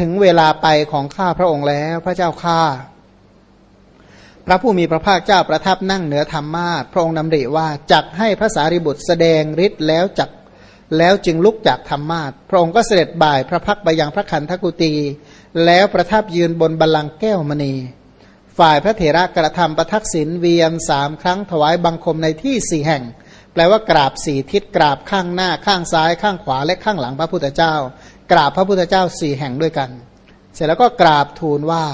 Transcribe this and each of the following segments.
ถึงเวลาไปของข้าพระองค์แล้วพระเจ้าข้าพระผู้มีพระภาคเจ้าประทับนั่งเหนือธรรมาสพระองค์ดำริว่าจักให้พระสารีบุตรแสดงฤทธิ์แล้วจักแล้วจึงลุกจากธรรมาสพระองค์ก็เสด็จบ่ายพระพักไปยังพระคันธกุตีแล้วประทับยืนบนบัลลังก์แก้วมณี ฝ่ายพระเถระกระทำประทักษิณเวียนสามครั้งถวายบังคมในที่สี่แห่ง แปลว่ากราบสี่ทิศกราบข้างหน้าข้างซ้ายข้างขวาและข้างหลังพระพุทธเจ้า กราบพระพุทธเจ้าสี่แห่งด้วยกัน เสร็จแล้วก็กราบทูลว่า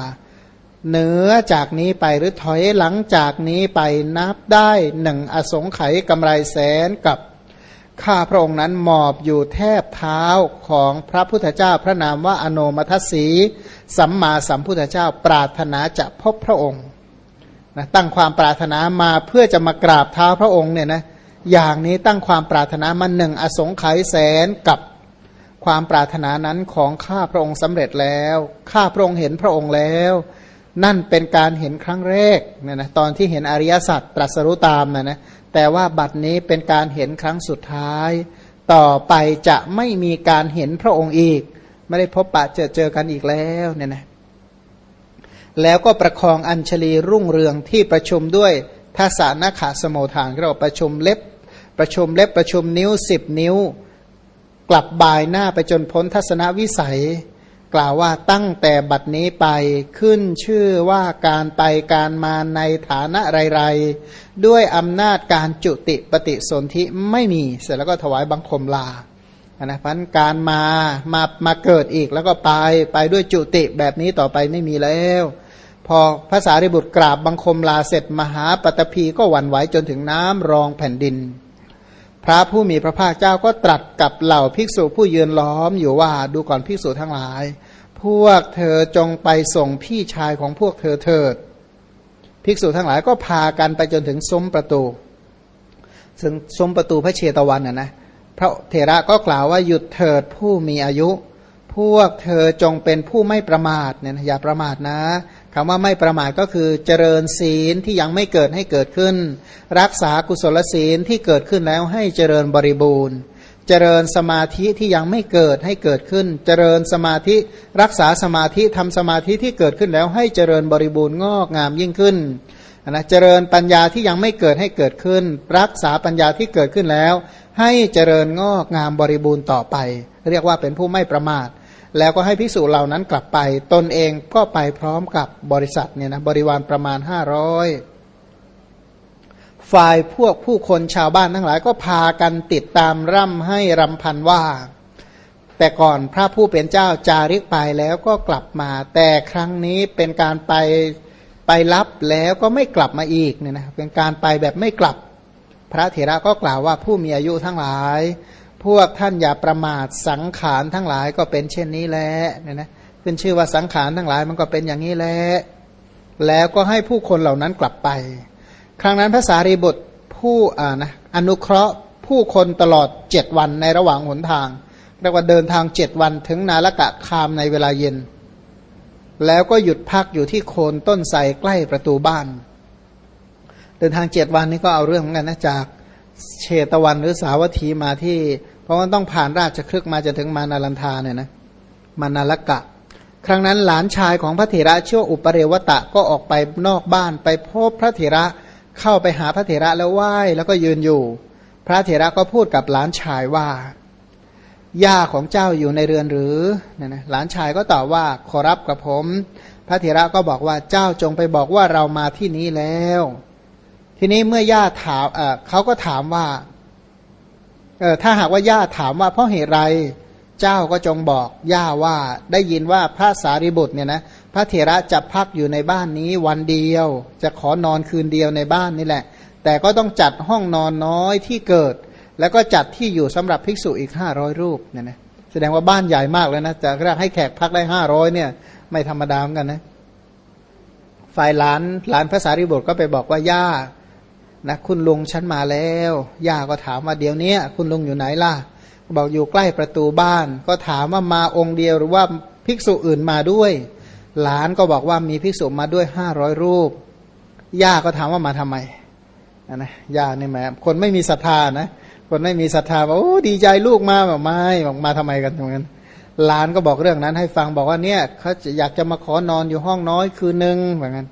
เหนือจากนี้ไปหรือถอยหลังจากนี้ไปนับได้หนึ่งอสงไขยกำไรแสนกับข้าพระองค์นั้นหมอบอยู่แทบเท้าของพระพุทธเจ้าพระนามว่าอโนมัทสีสัมมาสัมพุทธเจ้าปรารถนาจะพบพระองค์นะตั้งความปรารถนามาเพื่อจะมากราบเท้าพระองค์เนี่ยนะอย่างนี้ตั้งความปรารถนามาหนึ่งอสงไขยแสนกับ ความปรารถนานั้นของข้าพระองค์สำเร็จแล้วข้าพระองค์เห็นพระองค์แล้ว นั่นเป็นการเห็นครั้งแรกเนี่ยนะตอนที่เห็นอริยสัจตรัสรู้ตามนะนะแต่ว่าบัดนี้เป็นการเห็นครั้งสุดท้าย ต่อไปจะไม่มีการเห็นพระองค์อีก ไม่ได้พบปะเจอเจอกันอีกแล้วเนี่ยนะแล้วก็ประคองอัญชลีรุ่งเรืองที่ประชุมด้วยทัศนขาสโมทานเราประชุมเล็บประชุมเล็บประชุมนิ้วสิบนิ้ว กลับบายหน้าไปจนพ้นทัศนวิสัย กล่าวว่าตั้งแต่บัดนี้ไปขึ้นชื่อว่าการไปการมาในฐานะไรๆด้วยอำนาจการจุติปฏิสนธิไม่มี เสร็จแล้วก็ถวายบังคมลานะพันการมามามาเกิดอีกแล้วก็ไปไปด้วยจุติแบบนี้ต่อไปไม่มีแล้ว พอภาษาริบุตรกราบบังคมลาเสร็จมหาปตพีก็หวั่นไหวจนถึงน้ำรองแผ่นดิน พระผู้มีพระภาคเจ้าก็ตรัสกับเหล่าภิกษุผู้ยืนล้อมอยู่ว่าดูก่อนภิกษุทั้งหลาย พวกเธอจงไปส่งพี่ชายของพวกเธอเถิด ภิกษุทั้งหลายก็พากันไปจนถึงซุ้มประตูซึ่งซุ้มประตูพระเชตวันนะนะพระเถระก็กล่าวว่าหยุดเถิดผู้มีอายุ พวกเธอจงเป็นผู้ไม่ประมาทเนี่ยนะอย่าประมาทนะคำว่าไม่ประมาทก็คือเจริญศีลที่ยังไม่เกิดให้เกิดขึ้น รักษากุศลศีลที่เกิดขึ้นแล้วให้เจริญบริบูรณ์ เจริญสมาธิที่ยังไม่เกิดให้เกิดขึ้น เจริญสมาธิ รักษาสมาธิทำสมาธิที่เกิดขึ้นแล้วให้เจริญบริบูรณ์งอกงามยิ่งขึ้นนะเจริญปัญญาที่ยังไม่เกิดให้เกิดขึ้น รักษาปัญญาที่เกิดขึ้นแล้ว ให้เจริญงอกงามบริบูรณ์ต่อไป เรียกว่าเป็นผู้ไม่ประมาท แล้วก็ให้พิสูจเหล่านั้นกลับไป ตนเองก็ไปพร้อมกับบริษัทเนี่ยนะบริวารประมาณห้าร้อยฝ่ายพวกผู้คนชาวบ้านทั้งหลายก็พากันติดตามร่ำให้รำพันว่า แต่ก่อนพระผู้เป็นเจ้าจาริกไปแล้วก็กลับมา แต่ครั้งนี้เป็นการไปไปรับแล้วก็ไม่กลับมาอีกเนี่ยนะเป็นการไปแบบไม่กลับ พระเถระก็กล่าวว่าผู้มีอายุทั้งหลาย พวกท่านอย่าประมาทสังขารทั้งหลายก็เป็นเช่นนี้แหละเนี่ยนะขึ้นชื่อว่าสังขารทั้งหลายมันก็เป็นอย่างนี้แหละแล้วก็ให้ผู้คนเหล่านั้นกลับไป ครั้งนั้นพระสารีบุตรผู้อ่านะอนุเคราะห์ผู้คนตลอดเจ็ดวันในระหว่างหนทางเรียกว่าเดินทางเจ็ดวันถึงนาละกะคามในเวลาเย็น แล้วก็หยุดพักอยู่ที่โคนต้นไทรใกล้ประตูบ้าน เดินทางเจ็ดวันนี้ก็เอาเรื่องเหมือนกันนะจาก เชตวันหรือสาวัตถีมาที่ เพราะว่าต้องผ่านราชครึกมาจะถึงมานาลันทาเนี่ยนะมานาลกะ ครั้งนั้นหลานชายของพระเถระชื่ออุปเรวตะก็ออกไปนอกบ้านไปพบพระเถระเข้าไปหาพระเถระแล้วไหว้แล้วก็ยืนอยู่ พระเถระก็พูดกับหลานชายว่าย่าของเจ้าอยู่ในเรือนหรือเนี่ยนะหลานชายก็ตอบว่าขอรับกับผม พระเถระก็บอกว่าเจ้าจงไปบอกว่าเรามาที่นี้แล้ว ทีนี้เมื่อย่าถามเขาก็ถามว่าถ้าหากว่าย่าถามว่าเพราะเหตุไรเจ้าก็จงบอกย่าว่าได้ยินว่าพระสารีบุตรเนี่ยนะพระเถระจะพักอยู่ในบ้านนี้วันเดียว จะขอนอนคืนเดียวในบ้านนี่แหละ แต่ก็ต้องจัดห้องนอนน้อยที่เกิด แล้วก็จัดที่อยู่สำหรับภิกษุอีกห้าร้อยรูปเนี่ยนะแสดงว่าบ้านใหญ่มากเลยนะจะเรียกให้แขกพักได้ห้าร้อยเนี่ย ไม่ธรรมดาเหมือนกันนะฝ่ายหลานหลานพระสารีบุตรก็ไปบอกว่าย่า นะคุณลุงฉันมาแล้วย่าก็ถามว่าเดี๋ยวนี้คุณลุงอยู่ไหนล่ะ บอกอยู่ใกล้ประตูบ้าน ก็ถามว่ามาองค์เดียวหรือว่าภิกษุอื่นมาด้วย หลานก็บอกว่ามีภิกษุมาด้วยห้าร้อยรูปย่าก็ถามว่ามาทำไมนะย่าเนี่ยแหมคนไม่มีศรัทธานะคนไม่มีศรัทธาบอกโอ้ดีใจลูกมาแบบไม่บอกมาทำไมกันตรงนั้นหลานก็บอกเรื่องนั้นให้ฟังบอกว่าเนี่ยเขาอยากจะมาขอนอนอยู่ห้องน้อยคืนหนึ่งเหมือนกัน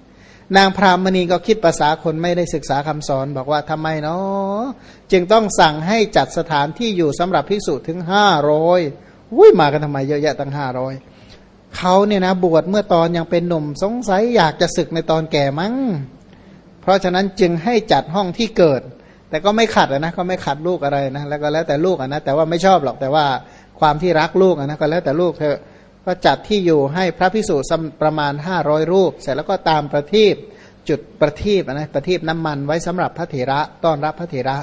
นางพรามณีก็คิดภาษาคนไม่ได้ศึกษาคำสอนบอกว่าทำไมเนาะจึงต้องสั่งให้จัดสถานที่อยู่สำหรับภิกษุถึงห้าร้อยอุ้ยมากันทำไมเยอะแยะตั้งห้าร้อยเขาเนี่ยนะบวชเมื่อตอนยังเป็นหนุ่มสงสัยอยากจะศึกในตอนแก่มั้ง เพราะฉะนั้นจึงให้จัดห้องที่เกิด แต่ก็ไม่ขัดนะก็ไม่ขัดลูกอะไรนะแล้วก็แล้วแต่ลูกนะแต่ว่าไม่ชอบหรอกแต่ว่าความที่รักลูกนะก็แล้วแต่ลูกเธอะ ก็จัดที่อยู่ให้พระพิสุประมาณห้าร้อยรูป เสร็จแล้วก็ตามประทีปจุดประทีปอะนะประทีปน้ำมันไว้สำหรับพระเถระต้อนรับพระเถระ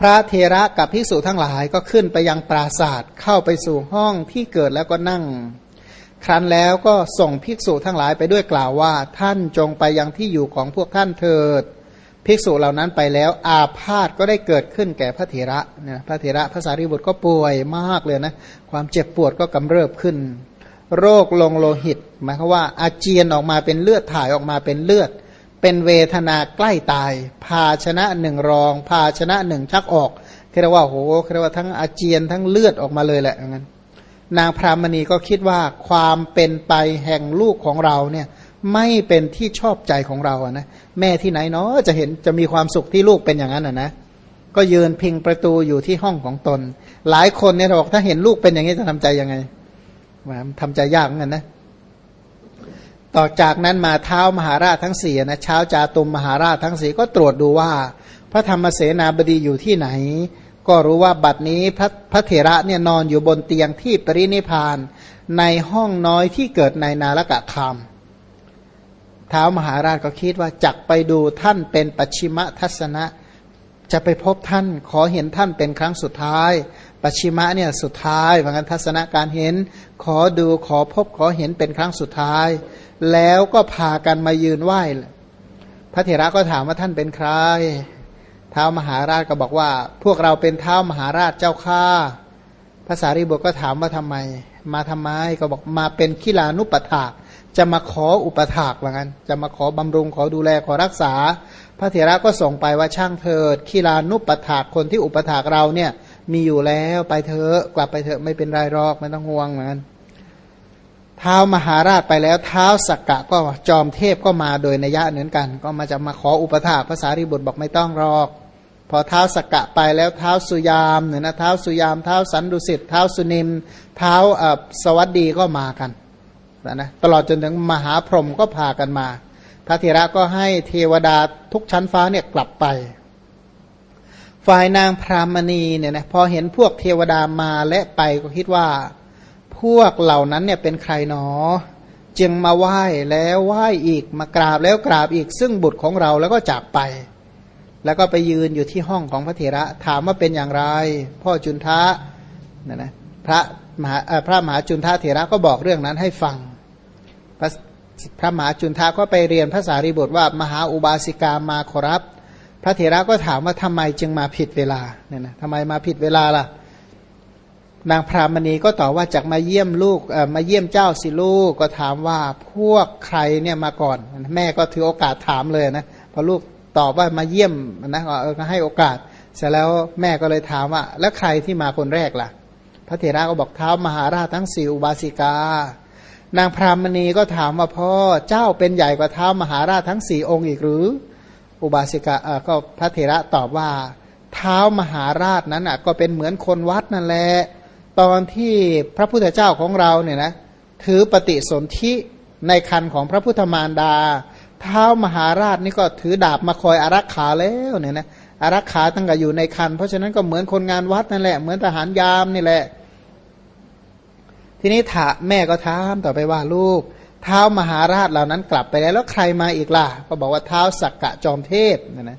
พระเถระกับภิกษุทั้งหลายก็ขึ้นไปยังปราศาสตร์เข้าไปสู่ห้องที่เกิดแล้วก็นั่ง ครั้นแล้วก็ส่งภิกษุทั้งหลายไปด้วยกล่าวว่าท่านจงไปยังที่อยู่ของพวกท่านเถิด ภิกษุเหล่านั้นไปแล้ว อาพาธก็ได้เกิดขึ้นแก่พระเถระเนี่ยพระเถระพระสารีบุตรก็ป่วยมากเลยนะ ความเจ็บปวดก็กำเริบขึ้น โรคลงโลหิต หมายความว่าอาเจียนออกมาเป็นเลือดถ่ายออกมาเป็นเลือด เป็นเวทนาใกล้ตาย ภาชนะหนึ่งรอง ภาชนะหนึ่งชักออกเรียกว่าโหเรียกว่าทั้งอาเจียนทั้งเลือดออกมาเลยแหละอย่างนั้นนางพรามณีก็คิดว่าความเป็นไปแห่งลูกของเราเนี่ย ไม่เป็นที่ชอบใจของเราอะนะแม่ที่ไหนเนาะจะเห็นจะมีความสุขที่ลูกเป็นอย่างนั้นอะนะก็ยืนพิงประตูอยู่ที่ห้องของตน หลายคนเนี่ยบอกถ้าเห็นลูกเป็นอย่างนี้จะทำใจยังไงทำใจยากเหมือนกันนะต่อจากนั้นมาเท้ามหาราชทั้งสี่นะเช้าจาตุมมหาราชทั้งสี่ก็ตรวจดูว่า พระธรรมเสนาบดีอยู่ที่ไหน ก็รู้ว่าบัดนี้พระพระเถระเนี่ยนอนอยู่บนเตียงที่ปรินิพาน ในห้องน้อยที่เกิดในนาลกะคาม ท้ามหาราชก็คิดว่าจักไปดูท่านเป็นปัจฉิมทัศนะ จะไปพบท่านขอเห็นท่านเป็นครั้งสุดท้าย ปัจฉิมะเนี่ยสุดท้ายเพราะงั้นทัศนะการเห็น ขอดูขอพบขอเห็นเป็นครั้งสุดท้าย แล้วก็พากันมายืนไหว้พระเถระก็ถามว่าท่านเป็นใครท้ามหาราชก็บอกว่า พวกเราเป็นท้ามหาราชเจ้าข้าภาษารีบุตรก็ถามว่าทำไม มาทำไมก็บอกมาเป็นขีลานุปถาก จะมาขออุปถากว่างั้น จะมาขอบำรุงขอดูแลขอรักษา พระเถระก็ส่งไปว่าช่างเถิดขีลานุปถากคนที่อุปถากเราเนี่ยมีอยู่แล้วไปเถอะกลับไปเถอะไม่เป็นไรหรอกไม่ต้องห่วงเหมือนเท้ามหาราชไปแล้วเท้าสักกะก็จอมเทพก็มาโดยนัยยะเหมือนกัน ก็มาจะมาขออุปถากภาษาริบุตรบอกไม่ต้องหรอก พอเท้าสักกะไปแล้วเท้าสุยามเนี่ยนะเท้าสุยามเท้าสันดุสิตเท้าสุนิมเท้าสวัสดีก็มากัน นะตลอดจนถึงมหาพรหมก็พากันมา พระเถระก็ให้เทวดาทุกชั้นฟ้าเนี่ยกลับไป ฝ่ายนางพรามณีเนี่ยนะพอเห็นพวกเทวดามาและไปก็คิดว่า พวกเหล่านั้นเนี่ยเป็นใครหนอ จึงมาไหว้แล้วไหว้อีกมากราบแล้วกราบอีกซึ่งบุตรของเราแล้วก็จากไป แล้วก็ไปยืนอยู่ที่ห้องของพระเถระถามว่าเป็นอย่างไร พ่อจุนทะนะนะพระมหาพระมหาจุนทะเถระก็บอกเรื่องนั้นให้ฟัง พระพระมหาจุนทะก็ไปเรียนภาษารีบทว่ามหาอุบาสิกามาขอรับ พระเถระก็ถามว่าทำไมจึงมาผิดเวลาเนี่ยนะทำไมมาผิดเวลาล่ะ นางพรามณีก็ตอบว่าจากมาเยี่ยมลูกมาเยี่ยมเจ้าสิลูกก็ถามว่าพวกใครเนี่ยมาก่อน แม่ก็ถือโอกาสถามเลยนะพอลูกตอบว่ามาเยี่ยมนะก็ให้โอกาส เสร็จแล้วแม่ก็เลยถามว่า แล้วใครที่มาคนแรกล่ะ พระเถระก็บอกเท้ามหาราชทั้งสี่อุบาสิกา นางพรามณีก็ถามว่าพ่อเจ้าเป็นใหญ่กว่าเท้ามหาราชทั้งสี่องค์อีกหรือ อุบาสิกาก็พระเถระตอบว่าเท้ามหาราชนั้นอะก็เป็นเหมือนคนวัดนั่นแหละตอนที่พระพุทธเจ้าของเราเนี่ยนะถือปฏิสนธิในคันของพระพุทธมารดา เท้ามหาราชนี่ก็ถือดาบมาคอยอารักขาแล้วเนี่ยนะอารักขาตั้งแต่อยู่ในคัน เพราะฉะนั้นก็เหมือนคนงานวัดนั่นแหละเหมือนทหารยามนี่แหละ ทีนี้ถาแม่ก็ถามต่อไปว่าลูก เท้ามหาราชเหล่านั้นกลับไปแล้วแล้วใครมาอีกล่ะ ก็บอกว่าเท้าสักกะจอมเทพนะนะ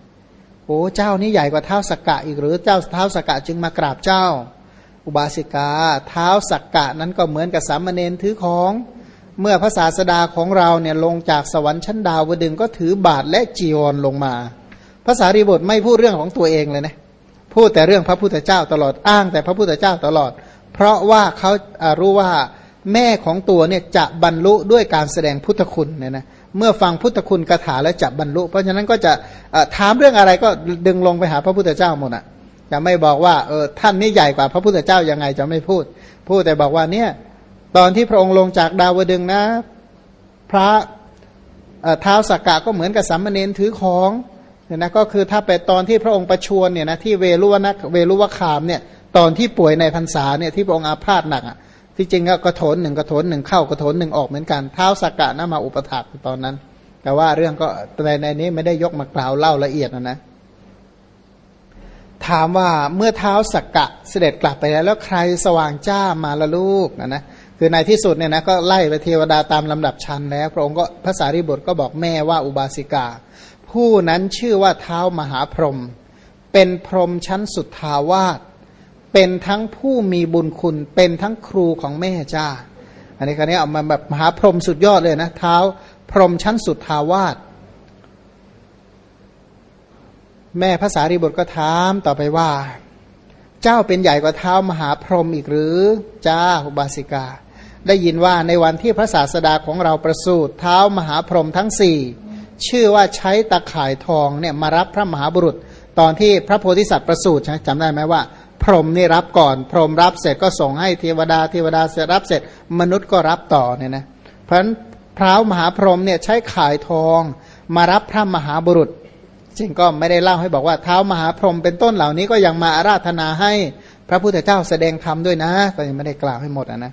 โอ้เจ้านี่ใหญ่กว่าเท้าสักกะอีกหรือเจ้าเท้าสักกะจึงมากราบเจ้า อุบาสิกา เท้าสักกะนั้นก็เหมือนกับสามเณรถือของเมื่อพระศาสดาของเราเนี่ยลงจากสวรรค์ชั้นดาวดึงก็ถือบาทและจีวรลงมาภาษารีบทไม่พูดเรื่องของตัวเองเลยนะพูดแต่เรื่องพระพุทธเจ้าตลอดอ้างแต่พระพุทธเจ้าตลอด เพราะว่าเขารู้ว่าแม่ของตัวเนี่ยจะบรรลุด้วยการแสดงพุทธคุณเนี่ยนะเมื่อฟังพุทธคุณคาถาแล้วจะบรรลุ เพราะฉะนั้นก็จะถามเรื่องอะไรก็ดึงลงไปหาพระพุทธเจ้าหมดอะจะไม่บอกว่าเออท่านนี่ใหญ่กว่าพระพุทธเจ้ายังไงจะไม่พูด พูดแต่บอกว่าเนี่ยตอนที่พระองค์ลงจากดาวดึงนะ พระเท้าสักกะก็เหมือนกับสามมเณรถือของเนี่ยนะก็คือถ้าไปตอนที่พระองค์ประชวรเนี่ยนะที่เวรุวนะเวรุวคามเนี่ย ตอนที่ป่วยในพรรษาเนี่ยที่พระองค์อาพาธหนักอะที่จริงก็กระโถนหนึ่งกระโถนหนึ่งเข้ากระโถนหนึ่งออกเหมือนกันเท้าสักกะนะมาอุปถัมภ์ตอนนั้น แต่ว่าเรื่องก็ในในนี้ไม่ได้ยกมากล่าวเล่าละเอียดนะนะถามว่าเมื่อเท้าสักกะเสด็จกลับไปแล้ว แล้วใครสว่างจ้ามาละลูกนะนะคือในที่สุดเนี่ยนะก็ไล่ไปเทวดาตามลำดับชั้นแล้ว พระองค์ก็ภาษาริบุตรก็บอกแม่ว่าอุบาสิกา ผู้นั้นชื่อว่าเท้ามหาพรหมเป็นพรหมชั้นสุดทาวาส เป็นทั้งผู้มีบุญคุณ เป็นทั้งครูของแม่จ้า อันนี้คราวนี้เอามาแบบมหาพรหมสุดยอดเลยนะเท้า พรหมชั้นสุดทาวาสแม่ภาษารีบุตรก็ถามต่อไปว่า เจ้าเป็นใหญ่กว่าเท้ามหาพรหมอีกหรือจ้าอุบาสิกา ได้ยินว่าในวันที่พระศาสดาของเราประสูติเท้ามหาพรหมทั้งสี่ชื่อว่าใช้ตะข่ายทองเนี่ยมารับพระมหาบุรุษ ตอนที่พระโพธิสัตว์ประสูติใช่จำได้ไหมว่า รหมนี่รับก่อน พรหมรับเสร็จก็ส่งให้เทวดาเทวดาเสร็จรับเสร็จ มนุษย์ก็รับต่อเนี่ยนะเพราะฉะนั้นพระมหาพรหมเนี่ยใช้ขายทอง มารับพระมหาบุรุษจริงก็ไม่ได้เล่าให้บอกว่าเท้ามหาพรหมเป็นต้นเหล่านี้ก็ยังมาอาราธนาให้พระพุทธเจ้าแสดงธรรมด้วยนะก็ยังไม่ได้กล่าวให้หมดนะ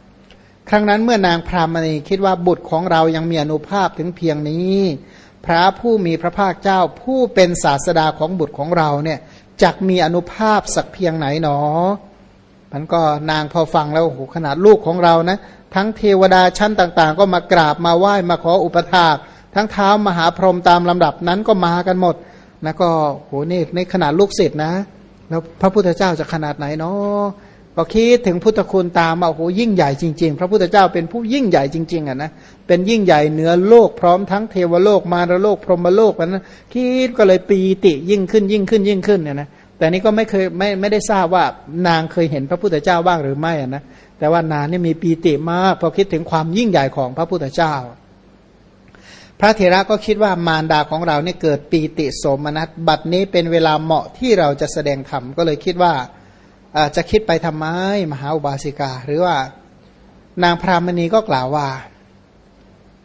ครั้งนั้นเมื่อนางพรามณีคิดว่าบุตรของเรายังมีอนุภาพถึงเพียงนี้ พระผู้มีพระภาคเจ้าผู้เป็นศาสดาของบุตรของเราเนี่ย จักมีอนุภาพสักเพียงไหนหนอ มันก็นางพอฟังแล้วโอ้โหขนาดลูกของเรานะ ทั้งเทวดาชั้นต่าง ๆ ก็มากราบมาไหว้มาขออุปถาก ทั้งเท้ามหาพรหมตามลำดับนั้นก็มากันหมดนะก็โหนี่ในขนาดลูกศิษย์นะ แล้วพระพุทธเจ้าจะขนาดไหนเนาะ ก็คิดถึงพุทธคุณตามมาโอ้โหยิ่งใหญ่จริงๆ พระพุทธเจ้าเป็นผู้ยิ่งใหญ่จริง ๆอะนะเป็นยิ่งใหญ่เหนือโลกพร้อมทั้งเทวโลกมารโลกพรหมโลกนั้นคิดก็เลยปีติยิ่งขึ้นยิ่งขึ้นยิ่งขึ้นเนี่ยนะแต่นี้ก็ไม่เคยไม่ไม่ได้ทราบว่านางเคยเห็นพระพุทธเจ้าบ้างหรือไม่อะนะแต่ว่านางนี่มีปีติมากพอคิดถึงความยิ่งใหญ่ของพระพุทธเจ้า พระเถระก็คิดว่ามารดาของเราเนี่ยเกิดปีติโสมนัสบัดนี้เป็นเวลาเหมาะที่เราจะแสดงธรรมก็เลยคิดว่า จะคิดไปทำไมมหาอุบาสิกา หรือว่านางพรามณีก็กล่าวว่า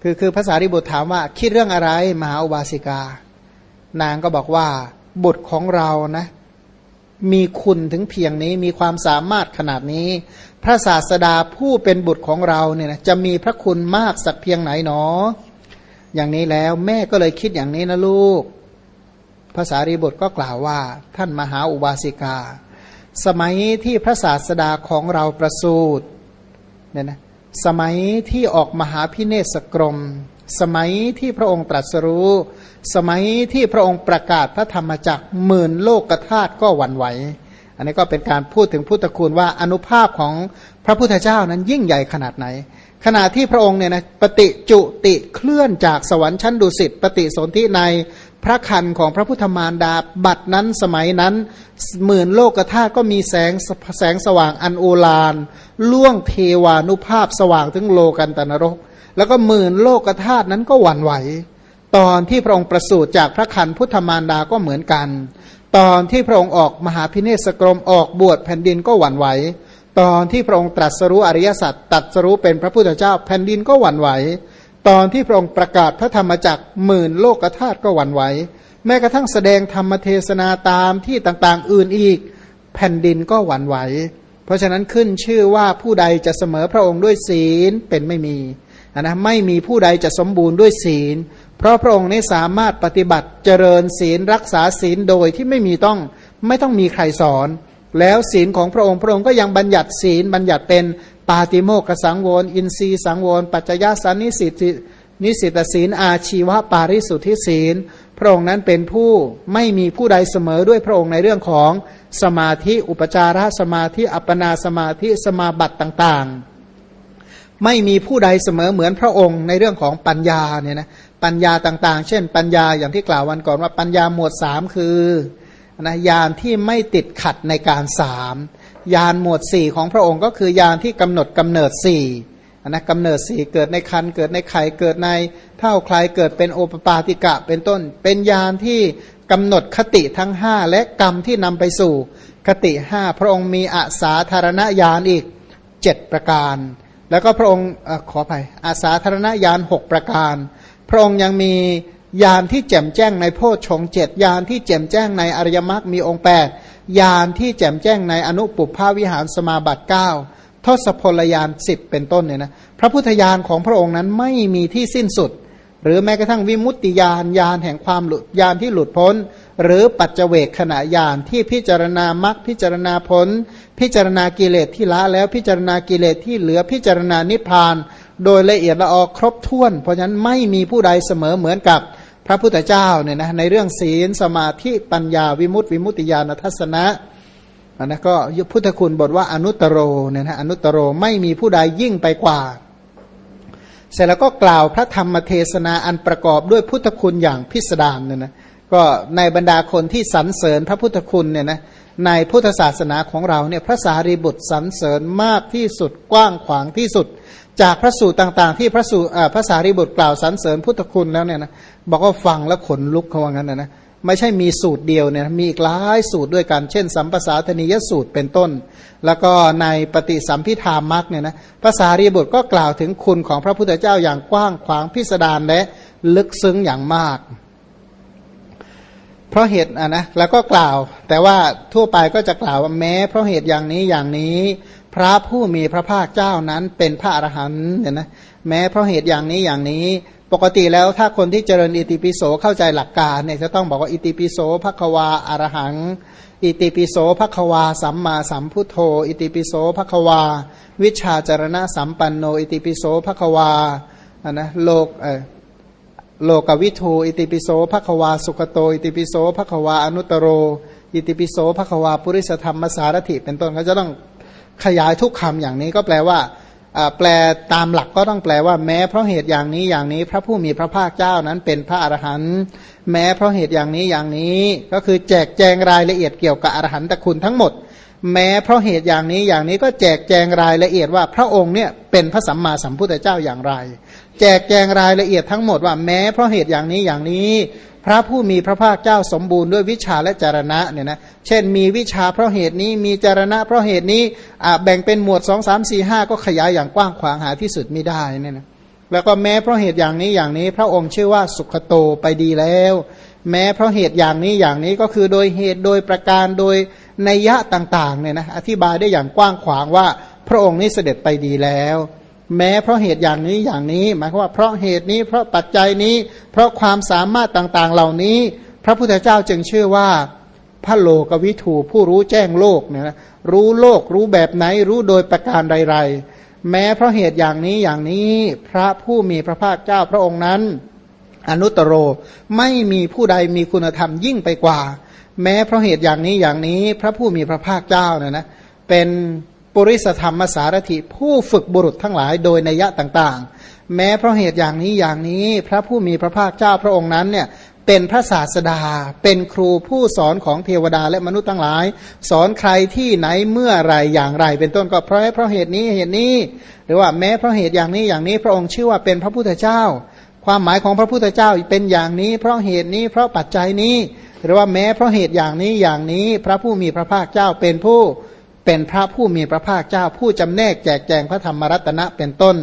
คือคือภาษาริบุตรถามว่าคิดเรื่องอะไรมหาอุบาสิกา นางก็บอกว่าบุตรของเรานะมีคุณถึงเพียงนี้มีความสามารถขนาดนี้ พระศาสดาผู้เป็นบุตรของเราเนี่ยนะจะมีพระคุณมากสักเพียงไหนหนอ อย่างนี้แล้วแม่ก็เลยคิดอย่างนี้นะลูก ภาษารีบุตรก็กล่าวว่า ท่านมหาอุบาสิกา สมัยที่พระศาสดาของเราประสูติเนี่ยนะสมัยที่ออกมหาพิเนศกรม สมัยที่พระองค์ตรัสรู้ สมัยที่พระองค์ประกาศพระธรรมจักรหมื่นโลกธาตุก็หวั่นไหว อันนี้ก็เป็นการพูดถึงพุทธคุณว่าอนุภาพของพระพุทธเจ้านั้นยิ่งใหญ่ขนาดไหน ขณะที่พระองค์เนี่ยนะปฏิจุติเคลื่อนจากสวรรค์ชั้นดุสิตปฏิสนธิใน พระคันของพระพุทธมารดาบัดนั้นสมัยนั้น หมื่นโลกธาตุก็มีแสงแสงสว่างอันโอฬารล่วงเทวานุภาพสว่างถึงโลกันตนรก แล้วก็หมื่นโลกธาตุนั้นก็หวั่นไหว ตอนที่พระองค์ประสูติจากพระคันพุทธมารดาก็เหมือนกัน ตอนที่พระองค์ออกมหาพิเนศกรมออกบวชแผ่นดินก็หวั่นไหวตอนที่พระองค์ตรัสรู้อริยสัจตรัสรู้เป็นพระพุทธเจ้าแผ่นดินก็หวั่นไหว ตอนที่พระองค์ประกาศพระธรรมจักรหมื่นโลกธาตุก็หวั่นไหว แม้กระทั่งแสดงธรรมเทศนาตามที่ต่างๆ อื่นอีก แผ่นดินก็หวั่นไหว เพราะฉะนั้นขึ้นชื่อว่าผู้ใดจะเสมอพระองค์ด้วยศีลเป็นไม่มีนะไม่มีผู้ใดจะสมบูรณ์ด้วยศีล เพราะพระองค์นี้สามารถปฏิบัติเจริญศีลรักษาศีลโดยที่ไม่มีต้องไม่ต้องมีใครสอน แล้วศีลของพระองค์พระองค์ก็ยังบัญญัติศีลบัญญัติเป็น ปาติโมกขสังวร อินทรีสังวร ปัจจยสันนิสิตนิสิตศีลอาชีวะปาริสุทธิศีล พระองค์นั้นเป็นผู้ไม่มีผู้ใดเสมอด้วยพระองค์ในเรื่องของสมาธิอุปจารสมาธิอัปปนาสมาธิสมาบัติต่างๆ ไม่มีผู้ใดเสมอเหมือนพระองค์ในเรื่องของปัญญาเนี่ยนะปัญญาต่างๆ เช่น ปัญญาอย่างที่กล่าววันก่อนว่าปัญญาหมวดสามคือนะยานที่ไม่ติดขัดในการสาม ยานหมวดสี่ของพระองค์ก็คือยานที่กำหนดกำเนิดสี่นะกำเนิดสี่เกิดในคันเกิดในไข่เกิดในเท่าใครเกิดเป็นโอปปาติกะเป็นต้น เป็นยานที่กำหนดคติทั้งห้าและกรรมที่นำไปสู่คติห้าพระองค์มีอาสาธารณญาณอีกเจ็ดประการ แล้วก็พระองค์ขออภัยอาสาธารณญาณหกประการ พระองค์ยังมีญาณที่แจ่มแจ้งในโพชฌงเจ็ดญาณที่แจ่มแจ้งในอริยมรรคมีองค์แปด ญาณที่แจ่มแจ้งในอนุปุพพาวิหารสมาบัติเก้าทศพลยานสิบเป็นต้นเนี่ยนะพระพุทธญาณของพระองค์นั้นไม่มีที่สิ้นสุด หรือแม้กระทั่งวิมุตติญาณญาณแห่งความหลุดญาณที่หลุดพ้น หรือปัจเจเวกขณะญาณที่พิจารณามรรคพิจารณาผล พิจารณากิเลสที่ละแล้วพิจารณากิเลสที่เหลือพิจารณานิพพาน โดยละเอียดละออครบถ้วน เพราะฉะนั้นไม่มีผู้ใดเสมอเหมือนกับ พระพุทธเจ้าเนี่ยนะในเรื่องศีลสมาธิปัญญาวิมุตติวิมุตติญาณทัศนะอันนั้นก็พุทธคุณบทว่าอนุตโรเนี่ยนะอนุตโรไม่มีผู้ใดยิ่งไปกว่า เสร็จแล้วก็กล่าวพระธรรมเทศนาอันประกอบด้วยพุทธคุณอย่างพิสดารเนี่ยนะก็ในบรรดาคนที่สรรเสริญพระพุทธคุณเนี่ยนะ ในพุทธศาสนาของเราเนี่ยพระสารีบุตรสรรเสริญมากที่สุดกว้างขวางที่สุด จากพระสูตรต่างๆ ที่พระสูตรอ่อพระสารีบุตรกล่าวสรรเสริญพุทธคุณแล้วเนี่ยนะบอกว่าฟังแล้วขนลุกเขาว่างั้นนะนะไม่ใช่มีสูตรเดียวเนี่ยมีอีกหลายสูตรด้วยกันเช่น สัมปสาธนิยสูตรเป็นต้น แล้วก็ในปฏิสัมพิธามักเนี่ยนะภาษารีบุตรก็กล่าวถึงคุณของพระพุทธเจ้าอย่างกว้างขวางพิสดารและลึกซึ้งอย่างมาก เพราะเหตุอะนะแล้วก็กล่าว แต่ว่าทั่วไปก็จะกล่าวว่าแม้ เพราะเหตุอย่างนี้อย่างนี้ พระผู้มีพระภาคเจ้านั้นเป็นพระอรหันต์เนี่ยนะแม้เพราะเหตุอย่างนี้อย่างนี้ ปกติแล้วถ้าคนที่เจริญอิติปิโสเข้าใจหลักการเนี่ยจะต้องบอกว่าอิติปิโสภควาอรหัง อิติปิโสภควาสัมมาสัมพุทโธ อิติปิโสภควา วิชาจารณะสัมปันโน อิติปิโสภควาอะนะโลกเออ โลกวิทูอิติปิโสภควาสุขโต อิติปิโสภควาอนุตโร อิติปิโสภควาปุริสธรรมสารถิเป็นต้นเขาจะต้องขยายทุกคำอย่างนี้ก็แปลว่าแปลตามหลักก็ต้องแปลว่าแม้เพราะเหตุอย่างนี้อย่างนี้พระผู้มีพระภาคเจ้านั้นเป็นพระอรหันต์แม้เพราะเหตุอย่างนี้อย่างนี้ ก็คือแจกแจงรายละเอียดเกี่ยวกับอรหันตคุณทั้งหมด แม้เพราะเหตุอย่างนี้อย่างนี้ก็แจกแจงรายละเอียดว่าพระองค์เนี่ยเป็นพระสัมมาสัมพุทธเจ้าอย่างไร จกแจงรายละเอียดทั้งหมดว่าแม้เพราะเหตุอย่างนี้อย่างนี้ พระผู้มีพระภาคเจ้าสมบูรณ์ด้วยวิชาและจารณะเนี่ยนะเช่นมีวิชาเพราะเหตุนี้มีจารณะเพราะเหตุนี้แบ่งเป็นหมวดสองสามสี่ห้าก็ขยายอย่างกว้างขวางหาที่สุดไม่ได้เนี่ยนะแล้วก็แม้เพราะเหตุอย่างนี้อย่างนี้ พระองค์ชื่อว่าสุขโตไปดีแล้ว แม้เพราะเหตุอย่างนี้อย่างนี้ก็คือโดยเหตุโดยประการโดยนัยยะต่างๆเนี่ยนะอธิบายได้อย่างกว้างขวางว่า พระองค์นี้เสด็จไปดีแล้ว แม้เพราะเหตุอย่างนี้อย่างนี้ หมายความว่าเพราะเหตุนี้เพราะปัจจัยนี้ เพราะความสามารถต่างๆเหล่านี้ พระพุทธเจ้าจึงชื่อว่าพระโลกวิถูผู้รู้แจ้งโลกเนี่ยนะรู้โลกรู้แบบไหนรู้โดยประการใดๆ แม้เพราะเหตุอย่างนี้อย่างนี้ พระผู้มีพระภาคเจ้าพระองค์นั้น อนุตตรโรไม่มีผู้ใดมีคุณธรรมยิ่งไปกว่า แม้เพราะเหตุอย่างนี้อย่างนี้ พระผู้มีพระภาคเจ้าเนี่ยนะเป็น ปุริสธรรมสารถิผู้ฝึกบุรุษทั้งหลายโดยนัยยะต่างๆ แม้เพราะเหตุอย่างนี้อย่างนี้พระผู้มีพระภาคเจ้าพระองค์นั้นเนี่ยเป็นพระศาสดา เป็นครูผู้สอนของเทวดาและมนุษย์ทั้งหลาย สอนใครที่ไหนเมื่อไรอย่างไร เป็นต้นก็เพราะเพราะเหตุนี้เหตุนี้ หรือว่าแม้เพราะเหตุอย่างนี้อย่างนี้ พระองค์ชื่อว่าเป็นพระพุทธเจ้า ความหมายของพระพุทธเจ้าเป็นอย่างนี้ เพราะเหตุนี้เพราะปัจจัยนี้ หรือว่าแม้เพราะเหตุอย่างนี้อย่างนี้ พระผู้มีพระภาคเจ้าเป็นผู้ เป็นพระผู้มีพระภาคเจ้าผู้จำแนกแจกแจงพระธรรมรัตนะเป็นต้น